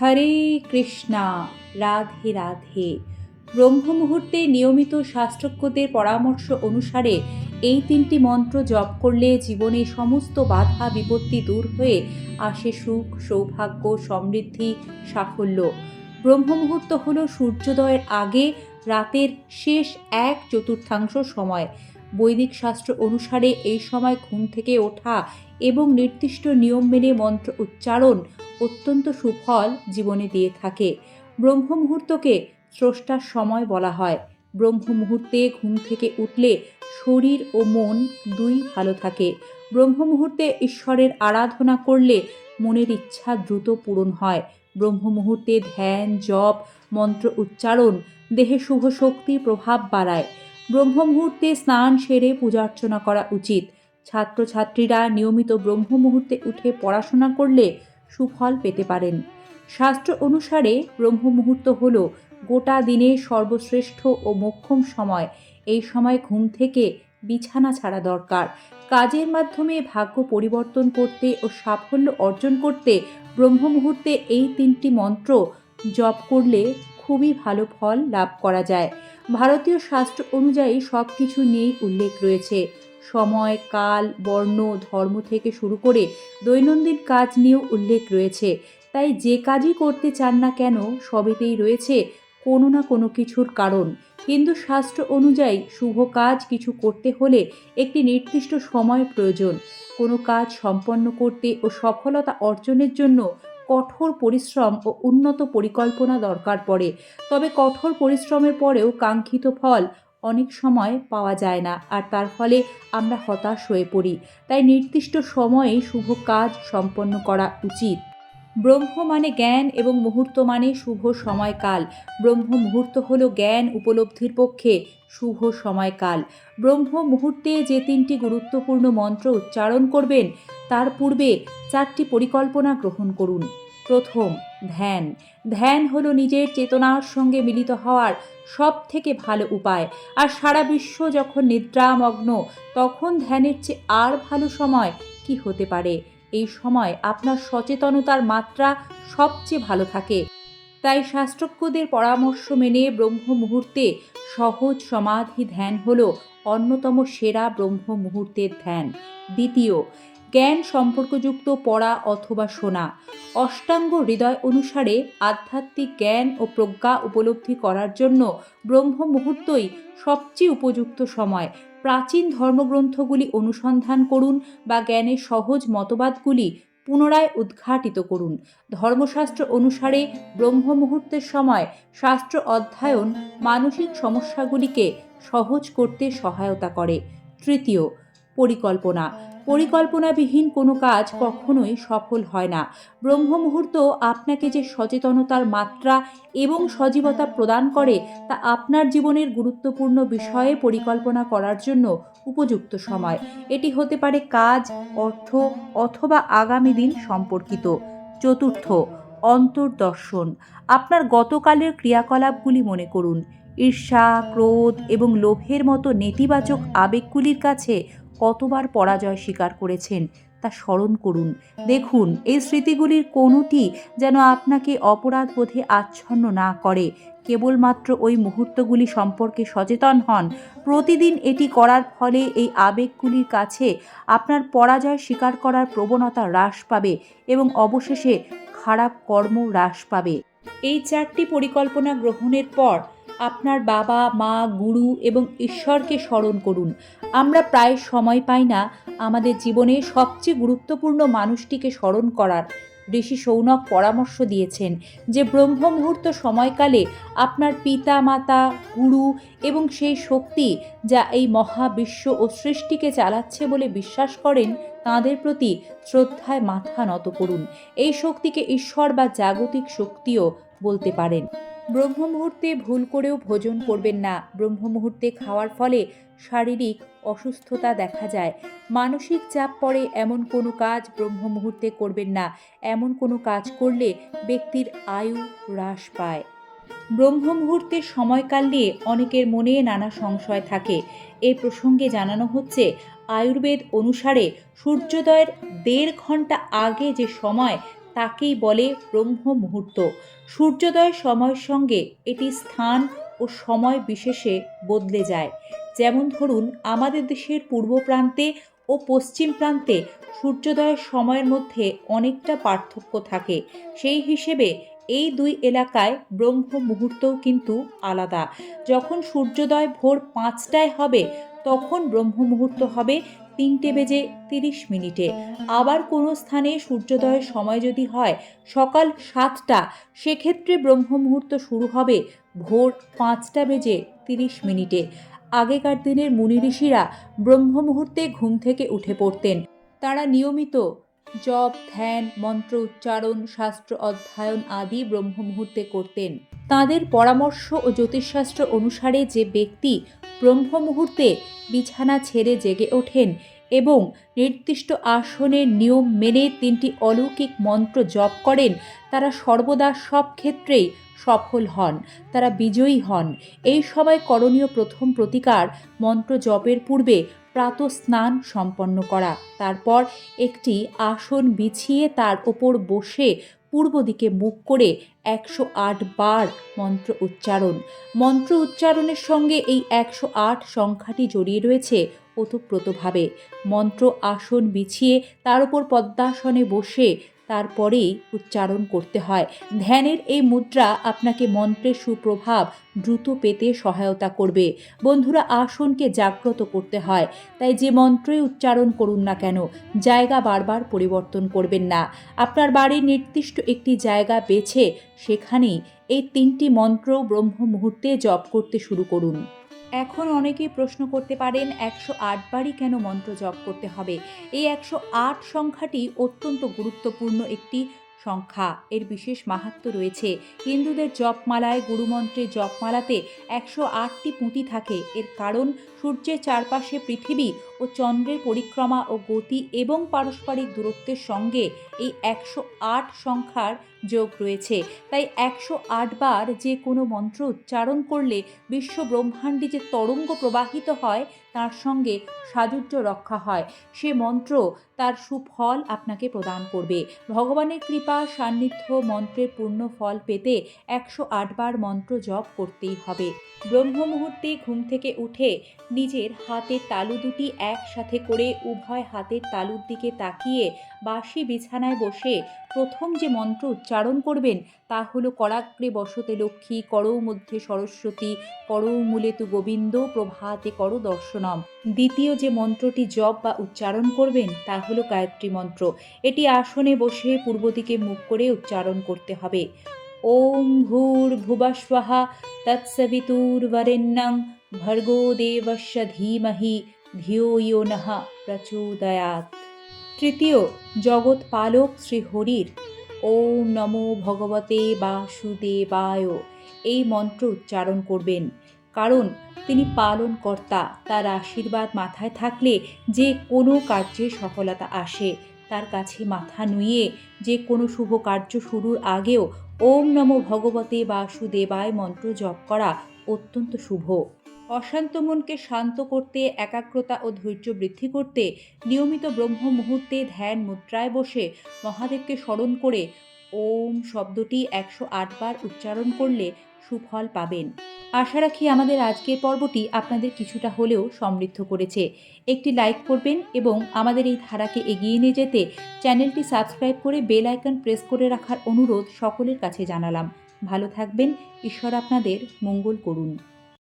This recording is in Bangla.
হরে কৃষ্ণা, রাধে রাধে। ব্রহ্ম মুহূর্তে নিয়মিত শাস্ত্রজ্ঞদের পরামর্শ অনুসারে এই তিনটি মন্ত্র জপ করলে জীবনে সমস্ত বাধা বিপত্তি দূর হয়ে আসে সুখ, সৌভাগ্য, সমৃদ্ধি, সাফল্য। ব্রহ্ম মুহূর্ত হল সূর্যোদয়ের আগে রাতের শেষ এক চতুর্থাংশ সময়। বৈদিক শাস্ত্র অনুসারে এই সময় ঘুম থেকে ওঠা এবং নির্দিষ্ট নিয়ম মেনে মন্ত্র উচ্চারণ অত্যন্ত সুফল জীবনে দিয়ে থাকে। ব্রহ্ম মুহূর্তকে স্রষ্টার সময় বলা হয়। ব্রহ্ম মুহূর্তে ঘুম থেকে উঠলে শরীর ও মন দুই ভালো থাকে। ব্রহ্ম মুহূর্তে ঈশ্বরের আরাধনা করলে মনের ইচ্ছা দ্রুত পূরণ হয়। ব্রহ্ম মুহূর্তে ধ্যান, জপ, মন্ত্র উচ্চারণ দেহে শুভ শক্তির প্রভাব বাড়ায়। ব্রহ্ম মুহূর্তে স্নান সেরে পূজা অর্চনা করা উচিত। ছাত্রছাত্রীরা নিয়মিত ব্রহ্ম মুহূর্তে উঠে পড়াশোনা করলে সুফল পেতে পারেন। শাস্ত্র অনুসারে ব্রহ্ম মুহূর্ত হল গোটা দিনের সর্বশ্রেষ্ঠ ও মোক্ষম সময়। এই সময় ঘুম থেকে বিছানা ছাড়া দরকার। কাজের মাধ্যমে ভাগ্য পরিবর্তন করতে ও সাফল্য অর্জন করতে ব্রহ্ম মুহূর্তে এই তিনটি মন্ত্র জপ করলে খুবই ভালো ফল লাভ করা যায়। ভারতীয় শাস্ত্র অনুযায়ী সব কিছু নিয়েই উল্লেখ রয়েছে। সময়, কাল, বর্ণ, ধর্ম থেকে শুরু করে দৈনন্দিন কাজ নিয়েও উল্লেখ রয়েছে। তাই যে কাজই করতে চান না কেন, সবেতেই রয়েছে কোনো না কোনো কিছুর কারণ। হিন্দু শাস্ত্র অনুযায়ী শুভ কাজ কিছু করতে হলে একটি নির্দিষ্ট সময় প্রয়োজন। কোনো কাজ সম্পন্ন করতে ও সফলতা অর্জনের জন্য কঠোর পরিশ্রম ও উন্নত পরিকল্পনা দরকার পড়ে। তবে কঠোর পরিশ্রমের পরেও কাঙ্ক্ষিত ফল অনেক সময় পাওয়া যায় না, আর তার ফলে আমরা হতাশ হয়ে পড়ি। তাই নির্দিষ্ট সময়ে শুভ কাজ সম্পন্ন করা উচিত। ব্রহ্ম মানে জ্ঞান এবং মুহূর্ত মানে শুভ সময়কাল। ব্রহ্ম মুহূর্ত হল জ্ঞান উপলব্ধির পক্ষে শুভ সময়কাল। ব্রহ্ম মুহূর্তে যে তিনটি গুরুত্বপূর্ণ মন্ত্র উচ্চারণ করবেন তার পূর্বে চারটি পরিকল্পনা গ্রহণ করুন। প্রথম, ধ্যান। ধ্যান হলো নিজের চেতনার সঙ্গে মিলিত হওয়ার সব থেকে ভালো উপায়। আর সারা বিশ্ব যখন নিদ্রামগ্ন, তখন ধ্যানের চেয়ে আর ভালো সময় কি হতে পারে? এই সময় আপনার সচেতনতার মাত্রা সবচেয়ে ভালো থাকে। তাই শাস্ত্রজ্ঞদের পরামর্শ মেনে ব্রহ্ম মুহূর্তে সহজ সমাধি ধ্যান হল অন্যতম সেরা ব্রহ্ম মুহূর্তের ধ্যান। দ্বিতীয় জ্ঞান সম্পর্কযুক্ত পড়া অথবা শোনা। অষ্টাঙ্গ হৃদয় অনুসারে আধ্যাত্মিক জ্ঞান ও প্রজ্ঞা উপলব্ধি করার জন্য ব্রহ্ম মুহূর্তই সবচেয়ে উপযুক্ত সময়। প্রাচীন ধর্মগ্রন্থগুলি অনুসন্ধান করুন বা জ্ঞানের সহজ মতবাদগুলি পুনরায় উদ্ঘাটিত করুন। ধর্মশাস্ত্র অনুসারে ব্রহ্ম মুহূর্তের সময় শাস্ত্র অধ্যয়ন মানসিক সমস্যাগুলিকে সহজ করতে সহায়তা করে। তৃতীয় পরিকল্পনা। পরিকল্পনাবিহীন কোনো কাজ কখনোই সফল হয় না। ব্রহ্ম মুহূর্ত আপনাকে যে সচেতনতার মাত্রা এবং সজীবতা প্রদান করে, তা আপনার জীবনের গুরুত্বপূর্ণ বিষয়ে পরিকল্পনা করার জন্য উপযুক্ত সময়। এটি হতে পারে কাজ, অর্থ অথবা আগামী দিন সম্পর্কিত। চতুর্থ, অন্তর্দর্শন। আপনার গতকালের ক্রিয়াকলাপগুলি মনে করুন। ঈর্ষা, ক্রোধ এবং লোভের মতো নেতিবাচক আবেগগুলির কাছে কতবার পরাজয় স্বীকার করেছেন তা স্মরণ করুন। দেখুন, এই স্মৃতিগুলির কোনোটি যেন আপনাকে অপরাধ বোধে আচ্ছন্ন না করে। কেবলমাত্র ওই মুহূর্তগুলি সম্পর্কে সচেতন হন। প্রতিদিন এটি করার ফলে এই আবেগগুলির কাছে আপনার পরাজয় স্বীকার করার প্রবণতা হ্রাস পাবে এবং অবশেষে খারাপ কর্ম হ্রাস পাবে। এই চারটি পরিকল্পনা গ্রহণের পর আপনার বাবা, মা, গুরু এবং ঈশ্বরকে স্মরণ করুন। আমরা প্রায় সময় পাই না আমাদের জীবনে সবচেয়ে গুরুত্বপূর্ণ মানুষটিকে স্মরণ করার। ঋষি সৌনক পরামর্শ দিয়েছেন যে ব্রহ্ম মুহূর্ত সময়কালে আপনার পিতা মাতা গুরু এবং সেই শক্তি যা এই মহাবিশ্ব ও সৃষ্টিকে চালাচ্ছে বলে বিশ্বাস করেন, তাঁদের প্রতি শ্রদ্ধায় মাথা নত করুন। এই শক্তিকে ঈশ্বর বা জাগতিক শক্তিও বলতে পারেন। ব্রহ্ম মুহূর্তে ভুল করেও ভোজন করবেন না। ব্রহ্ম মুহূর্তে খাওয়ার ফলে শারীরিক অসুস্থতা দেখা যায়। মানসিক চাপ পড়ে এমন কোনো কাজ ব্রহ্ম মুহূর্তে করবেন না। এমন কোনো কাজ করলে ব্যক্তির আয়ু হ্রাস পায়। ব্রহ্ম মুহূর্তের সময়কাল নিয়ে অনেকের মনে নানা সংশয় থাকে। এই প্রসঙ্গে জানানো হচ্ছে, আয়ুর্বেদ অনুসারে সূর্যোদয়ের দেড় ঘণ্টা আগে যে সময় তাকেই বলে ব্রহ্ম মুহূর্ত সূর্যোদয়ের সময়ের সঙ্গে এটি স্থান ও সময় বিশেষে বদলে যায়। যেমন ধরুন, আমাদের দেশের পূর্ব প্রান্তে ও পশ্চিম প্রান্তে সূর্যোদয়ের সময়ের মধ্যে অনেকটা পার্থক্য থাকে। সেই হিসেবে এই দুই এলাকায় ব্রহ্ম মুহূর্তও কিন্তু আলাদা। যখন সূর্যোদয় ভোর পাঁচটায় হবে, তখন ব্রহ্ম মুহূর্ত হবে তিনটে বেজে তিরিশ মিনিটে। আবার কোনো স্থানে সূর্যোদয়ের সময় যদি হয়, সকাল সাতটা, সেক্ষেত্রে ব্রহ্ম মুহূর্ত শুরু হবে ভোর পাঁচটা বেজে তিরিশ মিনিটে। আগেকার দিনের মুনি ঋষিরা ব্রহ্ম মুহূর্তে ঘুম থেকে উঠে পড়তেন। তারা নিয়মিত জপ, ধ্যান, মন্ত্র উচ্চারণ, শাস্ত্র অধ্যয়ন আদি ব্রহ্ম মুহূর্তে করতেন। তাঁদের পরামর্শ ও জ্যোতিষশাস্ত্র অনুসারে যে ব্যক্তি ব্রহ্ম মুহূর্তে বিছানা ছেড়ে জেগে ওঠেন এবং নির্দিষ্ট আসনের নিয়ম মেনে তিনটি অলৌকিক মন্ত্র জপ করেন, তারা সর্বদা সব ক্ষেত্রেই সফল হন, তারা বিজয়ী হন। এই সময় করণীয় প্রথম প্রতিকার মন্ত্র জপের পূর্বে প্রাত স্নান সম্পন্ন করা। তারপর একটি আসন বিছিয়ে তার ওপর বসে পূর্ব দিকে মুখ করে একশো আট বার মন্ত্র উচ্চারণ। মন্ত্র উচ্চারণের সঙ্গে এই একশো আট সংখ্যাটি জড়িয়ে রয়েছে ওতপ্রোতভাবে। মন্ত্র আসন বিছিয়ে তার উপর পদ্মাসনে বসে তারপরেই উচ্চারণ করতে হয়। ধ্যানের এই মুদ্রা আপনাকে মন্ত্রের সুপ্রভাব দ্রুত পেতে সহায়তা করবে। বন্ধুরা, আসনকে জাগ্রত করতে হয়। তাই যে মন্ত্রই উচ্চারণ করুন না কেন, জায়গা বারবার পরিবর্তন করবেন না। আপনার বাড়ির নির্দিষ্ট একটি জায়গা বেছে সেখানেই এই তিনটি মন্ত্র ব্রহ্ম মুহূর্তে জপ করতে শুরু করুন। এখন অনেকেই প্রশ্ন করতে পারেন, একশো আটবারই কেন মন্ত্র জপ করতে হবে? এই একশো আট সংখ্যাটি অত্যন্ত গুরুত্বপূর্ণ একটি সংখ্যা। এর বিশেষ মাহাত্ম রয়েছে। হিন্দুদের জপমালায় গুরুমন্ত্রের জপমালাতে একশো আটটি পুঁতি থাকে। এর কারণ, সূর্যের চারপাশে পৃথিবী ও চন্দ্রের পরিক্রমা ও গতি এবং পারস্পরিক দূরত্বের সঙ্গে এই একশো আট সংখ্যার যোগ রয়েছে। তাই একশো বার যে কোনো মন্ত্র উচ্চারণ করলে বিশ্ব ব্রহ্মাণ্ডে যে তরঙ্গ প্রবাহিত হয়, তার সঙ্গে সাযুজ্য রক্ষা হয়। সে মন্ত্র তার সুফল আপনাকে প্রদান করবে। ভগবানের কৃপা, সান্নিধ্য, মন্ত্রের পূর্ণ ফল পেতে একশো বার মন্ত্র জপ করতেই হবে। ব্রহ্ম মুহূর্তে ঘুম থেকে উঠে নিজের হাতের তালু দুটি একসাথে করে উভয় হাতের তালুর দিকে তাকিয়ে বাসি বিছানায় বসে প্রথম যে মন্ত্র উচ্চারণ করবেন, তা হলো করাগ্রে বসতে লক্ষ্মী, করৌ মধ্যে সরস্বতী, করৌ মূলে তু গোবিন্দ, প্রভাতে কর দর্শনম। দ্বিতীয় যে মন্ত্রটি জপ বা উচ্চারণ করবেন, তা হলো গায়ত্রী মন্ত্র। এটি আসনে বসে পূর্ব দিকে মুখ করে উচ্চারণ করতে হবে। ওম ভূর ভুবস্বহা তৎসবিতুর্বরেণ্যং ভর্গো দেবস্য ধীমহি ধিও ইয়ো নঃ প্রচোদয়াৎ। তৃতীয় জগৎ পালক শ্রী হরির ওম নমো ভগবতে বাসুদেবায়। এই মন্ত্র উচ্চারণ করবেন। কারণ তিনি পালনকর্তা, তার আশীর্বাদ মাথায় থাকলে যে কোনো কার্যে সফলতা আসে। তার কাছে মাথা নুয়ে যে কোনো শুভ কার্য শুরুর আগেও ওম নমো ভগবতে বাসুদেবায় মন্ত্র জপ করা অত্যন্ত শুভ। অশান্ত মনকে শান্ত করতে, একাগ্রতা ও ধৈর্য বৃদ্ধি করতে, নিয়মিত ব্রহ্ম মুহূর্তে ধ্যান মুদ্রায় বসে মহাদেবকে স্মরণ করে ওম শব্দটি একশো বার উচ্চারণ করলে সুফল পাবেন। আশা রাখি আমাদের আজকের পর্বটি আপনাদের কিছুটা হলেও সমৃদ্ধ করেছে। একটি লাইক করবেন এবং আমাদের এই ধারাকে এগিয়ে নিয়ে যেতে চ্যানেলটি সাবস্ক্রাইব করে বেল আইকন প্রেস করে রাখার অনুরোধ সকলের কাছে জানালাম। ভালো থাকবেন, ঈশ্বর আপনাদের মঙ্গল করুন।